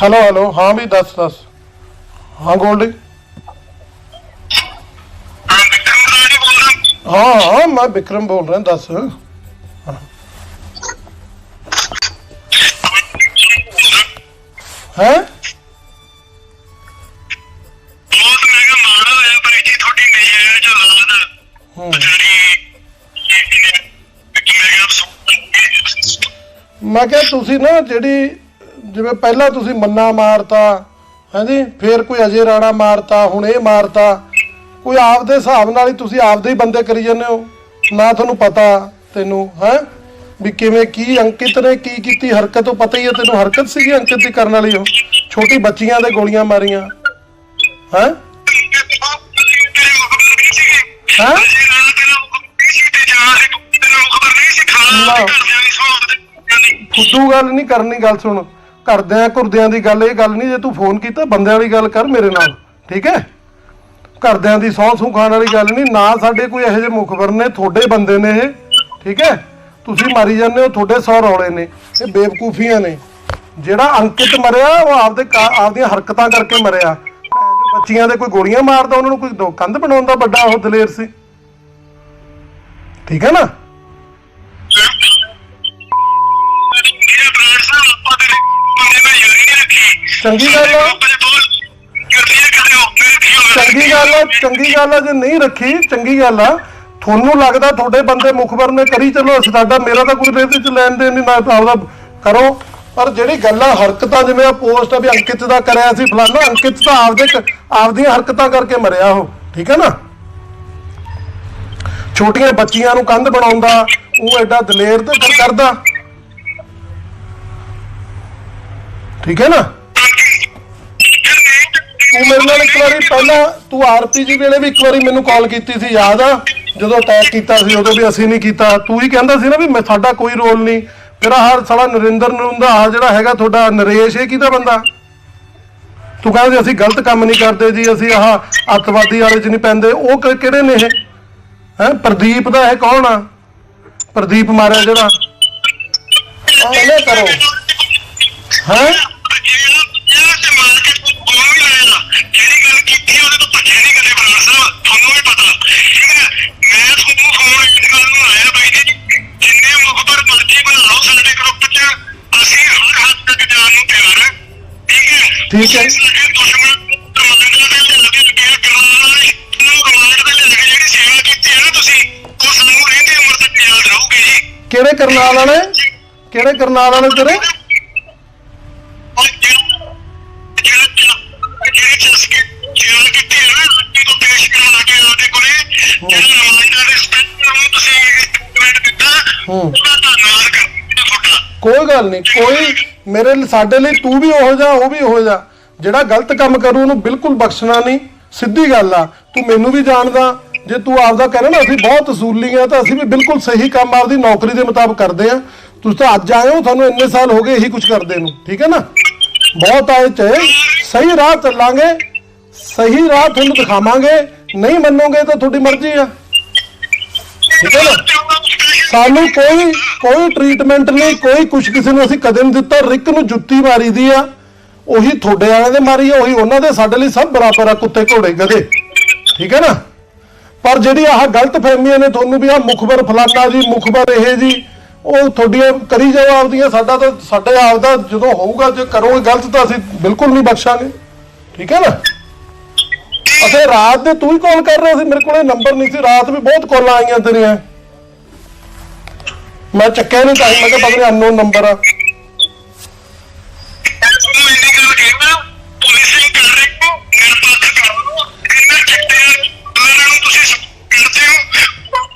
Hello hello ਹਾਂ ਵੀ ਦੱਸ ਦੱਸ। ਹਾਂ ਗੋਲਡੀ ਹਾਂ ਹਾਂ ਮੈਂ ਵਿਕਰਮ ਬੋਲ ਰਿਹਾ ਦੱਸ। ਹੈ? ਮੈਂ ਕਿਹਾ ਤੁਸੀਂ ਨਾ ਜਿਹੜੀ ਜਿਵੇਂ ਪਹਿਲਾਂ ਤੁਸੀਂ ਮੰਨਾ ਮਾਰਤਾ, ਹਾਂਜੀ? ਫੇਰ ਕੋਈ ਅਜੇ ਰਾਣਾ ਮਾਰਤਾ, ਹੁਣ ਇਹ ਮਾਰਤਾ। ਕੋਈ ਆਪਦੇ ਹਿਸਾਬ ਨਾਲ ਹੀ ਤੁਸੀਂ ਆਪਦੇ ਹੀ ਬੰਦੇ ਕਰੀ ਜਾਂਦੇ ਹੋ। ਨਾ ਤੁਹਾਨੂੰ ਪਤਾ ਤੈਨੂੰ, ਹੈ? ਵੀ ਕਿਵੇਂ ਕੀ ਅੰਕਿਤ ਨੇ ਕੀ ਕੀਤੀ, ਹਰਕਤ ਉਹ ਪਤਾ ਹੀ ਹੈ ਤੈਨੂੰ, ਹਰਕਤ ਸੀਗੀ ਅੰਕਿਤ ਦੀ ਕਰਨ ਵਾਲੀ ਉਹ। ਛੋਟੀ ਬੱਚੀਆਂ ਦੇ ਗੋਲੀਆਂ ਮਾਰੀਆਂ। ਹੈ? ਤੇਰੇ ਹੈਂ? ਅਜੇ ਫੁੱਦੂ ਗੱਲ ਨਹੀਂ ਕਰਨੀ, ਗੱਲ ਸੁਣ। ਘਰਦਿਆਂ ਘੁਰਦਿਆਂ ਦੀ ਗੱਲ, ਇਹ ਗੱਲ ਨਹੀਂ, ਜੇ ਤੂੰ ਫੋਨ ਕੀਤਾ, ਬੰਦਿਆਂ ਵਾਲੀ ਗੱਲ ਕਰ ਮੇਰੇ ਨਾਲ, ਠੀਕ ਹੈ? ਘਰਦਿਆਂ ਦੀ ਸਹੁੰ ਸੂ ਖਾਣ ਵਾਲੀ ਗੱਲ ਨਹੀਂ, ਨਾ ਸਾਡੇ ਕੋਈ ਇਹੋ ਜਿਹੇ ਮੁਖਬਰ ਨੇ, ਤੁਹਾਡੇ ਬੰਦੇ ਨੇ ਇਹ, ਠੀਕ ਹੈ? ਤੁਸੀਂ ਮਾਰੀ ਜਾਂਦੇ ਹੋ, ਤੁਹਾਡੇ ਸੌ ਰੌਲੇ ਨੇ, ਇਹ ਬੇਵਕੂਫੀਆਂ ਨੇ। ਜਿਹੜਾ ਅੰਕਿਤ ਮਰਿਆ, ਉਹ ਆਪਦੇ ਕਾ- ਆਪਦੀਆਂ ਹਰਕਤਾਂ ਕਰਕੇ ਮਰਿਆ। ਬੱਚੀਆਂ ਦੇ ਕੋਈ ਗੋਲੀਆਂ ਮਾਰਦਾ, ਉਹਨਾਂ ਨੂੰ ਕੋਈ ਕੰਧ ਬਣਾਉਣ ਦਾ ਵੱਡਾ ਉਹ ਦਲੇਰ ਸੀ। ਠੀਕ ਹੈ ਨਾ? ਚੰਗੀ ਗੱਲ ਆ। ਚੰਗੀ ਗੱਲ ਆ, ਚੰਗੀ ਗੱਲ ਆ ਜੇ ਨਹੀਂ ਰੱਖੀ, ਚੰਗੀ ਗੱਲ ਆ। ਤੁਹਾਨੂੰ ਲੱਗਦਾ ਤੁਹਾਡੇ ਬੰਦੇ ਮੁਖਬਰ ਨੇ ਕਰੀ, ਚਲੋ ਸਾਡਾ, ਮੇਰਾ ਤਾਂ ਕੋਈ ਇਹਦੇ ਚ ਲੈਣ ਦੇਣ ਨਹੀਂ ਨਾ ਆਪਦਾ ਕਰੋ। ਪਰ ਜਿਹੜੀ ਗੱਲਾਂ ਹਰਕਤਾਂ ਜਿਵੇਂ ਆ ਪੋਸਟ ਆ ਵੀ ਅੰਕਿਤ ਦਾ ਕਰਿਆ ਸੀ ਫਲਾਣਾ ਅੰਕਿਤ ਤਾਂ ਆਪਦੇ ਆਪਦੀਆਂ ਹਰਕਤਾਂ ਕਰਕੇ ਮਰਿਆ ਉਹ, ਠੀਕ ਹੈ ਨਾ? ਛੋਟੀਆਂ ਬੱਚੀਆਂ ਨੂੰ ਕੰਧ ਬਣਾਉਂਦਾ, ਉਹ ਐਡਾ ਦਲੇਰ ਤੇ ਫਿਰ ਕਰਦਾ। ਠੀਕ ਹੈ ਨਾ? ਤੂੰ ਮੇਰੇ ਨਾਲ ਇੱਕ ਵਾਰੀ ਪਹਿਲਾਂ ਤੂੰ ਆਰਪੀਜੀ ਵੇਲੇ ਵੀ ਇੱਕ ਵਾਰੀ ਮੈਨੂੰ ਕਾਲ ਕੀਤੀ ਸੀ, ਯਾਦ ਆ? ਜਦੋਂ ਅਟੈਕ ਕੀਤਾ ਸੀ, ਉਦੋਂ ਵੀ ਅਸੀਂ ਨਹੀਂ ਕੀਤਾ। ਤੂੰ ਹੀ ਕਹਿੰਦਾ ਸੀ ਨਾ ਵੀ ਮੈਂ ਸਾਡਾ ਕੋਈ ਰੋਲ ਨਹੀਂ। ਤੇਰਾ ਹਰ ਸਾਲਾ ਨਰਿੰਦਰ ਨਰੁੰਦਾ ਆ ਜਿਹੜਾ ਹੈਗਾ, ਤੁਹਾਡਾ ਨਰੇਸ਼, ਇਹ ਕਿਹਦਾ ਬੰਦਾ? ਤੂੰ ਕਹਿੰਦਾ ਸੀ ਅਸੀਂ ਗਲਤ ਕੰਮ ਨਹੀਂ ਕਰਦੇ ਜੀ, ਅਸੀਂ ਆਹ ਅੱਤਵਾਦੀ ਵਾਲੇ ਚ ਨਹੀਂ ਪੈਂਦੇ। ਉਹ ਕਿ- ਕਿਹੜੇ ਨੇ ਇਹ? ਹੈ? ਪ੍ਰਦੀਪ ਦਾ ਇਹ ਕੌਣ ਆ? ਪ੍ਰਦੀਪ ਮਾਰਿਆ ਜਿਹੜਾ। ਆਹ ਇਹਨੇ ਕਰੋ। ਹੈ? ਰਹੂਗੀ ਜੀ। ਕਿਹੜੇ ਕਰਨਾਲ ਵਾਲੇ? ਕਿਹੜੇ ਕਰਨਾਲ ਵਾਲੇ ਤੇਰੇ? ਕੋਈ ਗੱਲ ਨਹੀਂ, ਕੋਈ ਮੇਰੇ ਲਈ, ਸਾਡੇ ਲਈ ਤੂੰ ਵੀ ਉਹੋ ਜਾ ਉਹ ਵੀ ਉਹੋ ਜਾ ਜਿਹੜਾ ਗਲਤ ਕੰਮ ਕਰੂ, ਉਹਨੂੰ ਬਿਲਕੁਲ ਬਖਸ਼ਣਾ ਨਹੀਂ, ਸਿੱਧੀ ਗੱਲ ਆ। ਤੂੰ ਮੈਨੂੰ ਵੀ ਜਾਣਦਾ, ਜੇ ਤੂੰ ਆਪਦਾ ਕਹਿਣਾ ਨਾ, ਅਸੀਂ ਬਹੁਤ ਅਸੂਲੀ ਆ, ਤਾਂ ਅਸੀਂ ਵੀ ਬਿਲਕੁਲ ਸਹੀ ਕੰਮ ਆਪਦੀ ਨੌਕਰੀ ਦੇ ਮੁਤਾਬਕ ਕਰਦੇ ਆ। ਤੁਸੀਂ ਤਾਂ ਅੱਜ ਆਏ ਹੋ, ਤੁਹਾਨੂੰ ਇੰਨੇ ਸਾਲ ਹੋ ਗਏ ਇਹੀ ਕੁਝ ਕਰਦੇ ਨੂੰ, ਠੀਕ ਹੈ ਨਾ? ਬਹੁਤ ਆਏ ਚ ਸਹੀ ਰਾਹ ਚੱਲਾਂਗੇ, ਸਹੀ ਰਾਹ ਤੁਹਾਨੂੰ ਦਿਖਾਵਾਂਗੇ, ਨਹੀਂ ਮੰਨੋਗੇ ਤਾਂ ਤੁਹਾਡੀ ਮਰਜ਼ੀ ਆ। ਠੀਕ ਹੈ ਨਾ? ਸਾਨੂੰ ਕੋਈ ਕੋਈ ਟ੍ਰੀਟਮੈਂਟ ਨਹੀਂ, ਕੋਈ ਕੁਛ ਕਿਸੇ ਨੂੰ ਅਸੀਂ ਕਦੇ ਨਹੀਂ ਦਿੱਤਾ। ਰਿਕ ਨੂੰ ਜੁੱਤੀ ਮਾਰੀ ਦੀ ਆ। ਉਹੀ ਤੁਹਾਡੇ ਵਾਲਿਆਂ ਦੇ ਮਾਰੀ ਆ, ਉਹੀ ਉਹਨਾਂ ਦੇ, ਸਾਡੇ ਲਈ ਸਭ ਬਰਾਬਰ ਆ, ਕੁੱਤੇ ਘੋੜੇ ਗਧੇ। ਠੀਕ ਹੈ ਨਾ? ਪਰ ਜਿਹੜੀ ਆਹ ਗਲਤ ਫਹਿਮੀਆਂ ਨੇ ਤੁਹਾਨੂੰ ਵੀ ਆ ਮੁਖਬਰ ਫਲਾਨਾ ਜੀ ਮੁਖਬਰ ਇਹ ਜੀ, ਉਹ ਤੁਹਾਡੀਆਂ ਕਰੀ ਜਾਓ ਆਪਦੀਆਂ ਸਾਡਾ ਤਾਂ, ਸਾਡੇ ਆਪਦਾ ਜਦੋਂ ਹੋਊਗਾ, ਜੇ ਕਰੋਗੇ ਗਲਤ ਤਾਂ ਅਸੀਂ ਬਿਲਕੁਲ ਨਹੀਂ ਬਖਸ਼ਾਂਗੇ। ਠੀਕ ਹੈ ਨਾ? ਅਸੇ ਰਾਤ ਦੇ ਤੂੰ ਹੀ ਕਾਲ ਕਰ ਰਿਹਾ ਸੀ, ਮੇਰੇ ਕੋਲੇ ਨੰਬਰ ਨਹੀਂ ਸੀ, ਰਾਤ ਵੀ ਬਹੁਤ ਕਾਲਾਂ ਆਈਆਂ ਤੇਰੀਆਂ। ਮੈਂ ਚੱਕਿਆ ਨਹੀਂ ਤਾਂ ਮੈਂ ਕਿਹਾ ਪਤਾ ਨਹੀਂ ਅਨਨੋਨ ਨੰਬਰ ਆ।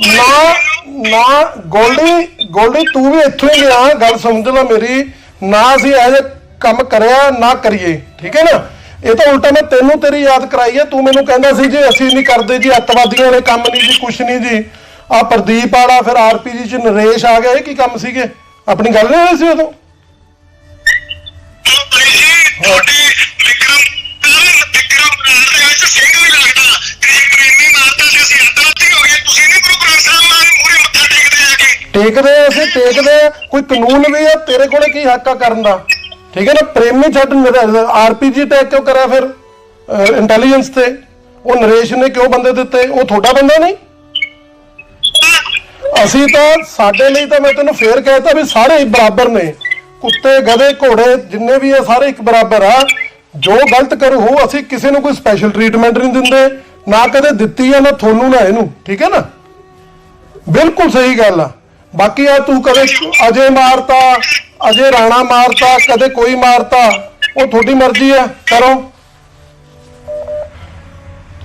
ਨੂੰ ਨਾ ਨਾ ਗੋਲਡੀ ਗੋਲਡੀ ਤੂੰ ਵੀ ਇੱਥੋਂ ਹੀ ਗਿਆ ਗੱਲ ਸਮਝ ਲੈ ਮੇਰੀ। ਨਾ ਅਸੀਂ ਇਹੋ ਕੰਮ ਕਰਿਆ ਨਾ ਕਰੀਏ ਠੀਕ ਹੈ ਨਾ? ਇਹ ਤਾਂ ਉਲਟਾ ਮੈਂ ਤੈਨੂੰ ਤੇਰੀ ਯਾਦ ਕਰਾਈ ਹੈ ਤੂੰ ਮੈਨੂੰ ਕਹਿੰਦਾ ਸੀ ਜੀ ਅਸੀਂ ਨਹੀਂ ਕਰਦੇ ਜੀ ਅੱਤਵਾਦੀਆਂ ਵਾਲੇ ਕੰਮ ਨਹੀਂ ਜੀ ਕੁਛ ਨਹੀਂ ਜੀ। ਆ ਪ੍ਰਦੀਪ ਵਾਲਾ ਫਿਰ ਆਰਪੀਜੀ ਚ ਨਰੇਸ਼ ਆ ਗਿਆ ਇਹ ਕੀ ਕੰਮ ਸੀਗੇ? ਆਪਣੀ ਗੱਲ ਨਹੀਂ ਹੋਈ ਸੀ ਉਦੋਂ? ਗਏ ਟੇਕਦੇ ਅਸੀਂ ਟੇਕਦੇ ਕੋਈ ਕਾਨੂੰਨ ਵੀ ਆ ਤੇਰੇ ਕੋਲੇ ਕੀ ਹੱਕ ਆ ਕਰਨ ਦਾ? ਠੀਕ ਹੈ ਨਾ ਪ੍ਰੇਮੀ ਛੱਡ ਆਰਪੀਜੀ ਅਟੈਕ ਕਿਉਂ ਕਰਿਆ ਫਿਰ ਇੰਟੈਲੀਜੈਂਸ ਤੇ? ਉਹ ਨਰੇਸ਼ ਨੇ ਕਿਉਂ ਬੰਦੇ ਦਿੱਤੇ? ਉਹ ਤੁਹਾਡਾ ਬੰਦਾ ਨਹੀਂ? ਅਸੀਂ ਤਾਂ ਸਾਡੇ ਲਈ ਤਾਂ ਮੈਂ ਤੈਨੂੰ ਫੇਰ ਕਹਿਤਾ ਵੀ ਸਾਰੇ ਹੀ ਬਰਾਬਰ ਨੇ। ਕੁੱਤੇ, ਗਧੇ, ਘੋੜੇ, ਜਿੰਨੇ ਵੀ ਆ, ਸਾਰੇ ਇੱਕ ਬਰਾਬਰ ਆ। ਜੋ ਗਲਤ ਕਰੂ ਹੋ ਅਸੀਂ ਕਿਸੇ ਨੂੰ ਕੋਈ ਸਪੈਸ਼ਲ ਟ੍ਰੀਟਮੈਂਟ ਨਹੀਂ ਦਿੰਦੇ। ਨਾ ਕਦੇ ਦਿੱਤੀ ਆ, ਨਾ ਤੁਹਾਨੂੰ, ਨਾ ਇਹਨੂੰ। ਠੀਕ ਹੈ ਨਾ? ਬਿਲਕੁਲ ਸਹੀ ਗੱਲ ਆ। ਬਾਕੀ ਆ ਤੂੰ ਕਦੇ ਅਜੇ ਮਾਰਤਾ, ਅਜੇ ਰਾਣਾ ਮਾਰਤਾ, ਕਦੇ ਕੋਈ ਮਾਰਤਾ, ਉਹ ਤੁਹਾਡੀ ਮਰਜ਼ੀ ਆ। ਕਰੋ।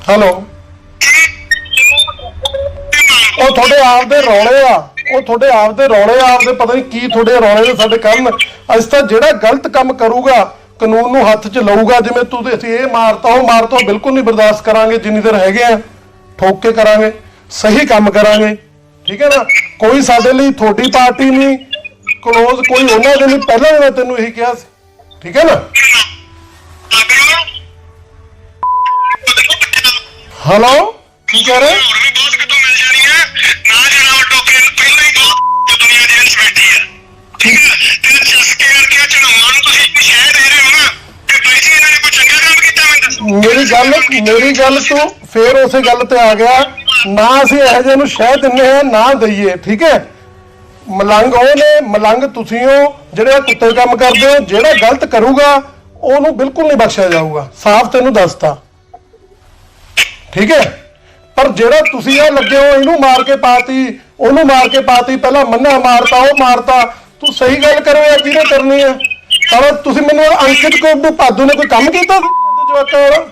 ਹੈਲੋ ਤੁਹਾਡੇ ਆਪ ਦੇ ਰੌਲੇ ਆ। ਉਹ ਤੁਹਾਡੇ ਆਪ ਦੇ ਰੌਲੇ ਆ ਆਪਦੇ ਪਤਾ ਨਹੀਂ ਕੀ ਤੁਹਾਡੇ ਰੌਲੇ ਨੇ ਸਾਡੇ ਕਰਨ ਅੱਜ ਤਾਂ ਜਿਹੜਾ ਗਲਤ ਕੰਮ ਕਰੂਗਾ ਕਾਨੂੰਨ ਨੂੰ ਹੱਥ 'ਚ ਲਊਗਾ ਜਿਵੇਂ ਤੂੰ ਅਸੀਂ ਇਹ ਮਾਰਤਾ ਉਹ ਮਾਰਤਾ ਬਿਲਕੁਲ ਨਹੀਂ ਬਰਦਾਸ਼ਤ ਕਰਾਂਗੇ ਜਿੰਨੀ ਦੇਰ ਹੈਗੇ ਆ। ਠੋਕ ਕੇ ਕਰਾਂਗੇ ਸਹੀ ਕੰਮ ਕਰਾਂਗੇ। ਠੀਕ ਹੈ ਨਾ? ਕੋਈ ਸਾਡੇ ਲਈ ਤੁਹਾਡੀ ਪਾਰਟੀ ਨਹੀਂ ਕਲੋਜ਼ ਕੋਈ ਉਹਨਾਂ ਦੇ ਲਈ। ਪਹਿਲਾਂ ਵੀ ਮੈਂ ਤੈਨੂੰ ਇਹੀ ਕਿਹਾ ਸੀ। ਠੀਕ ਹੈ ਨਾ? ਹੈਲੋ? ਕੀ ਕਹਿ ਰਹੇ? ਹੋਰ ਵੀ ਬਹੁਤ ਟੋਕੇ ਪਹਿਲਾਂ ਹੀ ਬਹੁਤ ਦੁਨੀਆ ਦੇ ਵਿੱਚ ਬੈਠੀ ਹੈ ਠੀਕ ਹੈ ਤੇ ਚਸਕੇ ਕਰਕੇ ਚੜਾਉਣ ਨੂੰ ਤੁਸੀਂ ਇੱਕ ਸ਼ਹਿਰ ਦੇ ਰਹੇ ਹੋ ਨਾ ਕਿ ਬਾਈ ਜੀ ਇਹਨਾਂ ਨੇ ਕੋਈ ਚੰਗਾ ਕੰਮ ਕੀਤਾ ਮੈਂ ਦੱਸੋ। ਮੇਰੀ ਗੱਲ ਮੇਰੀ ਗੱਲ ਤੂੰ ਫੇਰ ਉਸੇ ਗੱਲ ਤੇ ਆ ਗਿਆ। ਨਾ ਅਸੀਂ ਇਹੋ ਜਿਹੇ ਨੂੰ ਸ਼ਹਿ ਦਿੰਨੇ ਆ ਨਾ ਦਈਏ, ਠੀਕ ਹੈ? ਮਲੰਗ ਉਹ ਨੇ, ਮਲੰਗ ਤੁਸੀਂ ਹੋ, ਜਿਹੜੇ ਕੁੱਤੇ ਕੰਮ ਕਰਦੇ ਹੋ, ਜਿਹੜਾ ਗਲਤ ਕਰੂਗਾ, ਉਹਨੂੰ ਬਿਲਕੁਲ ਨਹੀਂ ਬਖਸ਼ਿਆ ਜਾਊਗਾ। ਸਾਫ਼ ਤੈਨੂੰ ਦੱਸਤਾ। ਠੀਕ ਹੈ? ਪਰ ਜਿਹੜਾ ਤੁਸੀਂ ਇਹ ਲੱਗੇ ਹੋ, ਇਹਨੂੰ ਮਾਰ ਕੇ ਪਾਤੀ, ਉਹਨੂੰ ਮਾਰ ਕੇ ਪਾਤੀ, ਪਹਿਲਾਂ ਮੰਨਾ ਮਾਰਤਾ, ਉਹ ਮਾਰਤਾ। ਤੂੰ ਸਹੀ ਗੱਲ ਕਰੋ ਯਾਰ ਜਿਹਨੇ ਕਰਨੀ ਹੈ? ਪਰ ਤੁਸੀਂ ਮੈਨੂੰ ਅੰਕਿਤ ਕੋ ਭਾਦੂ ਨੇ ਕੋਈ ਕੰਮ ਕੀਤਾ? ਜਵਾਕਾਂ ਵਾਲਾ?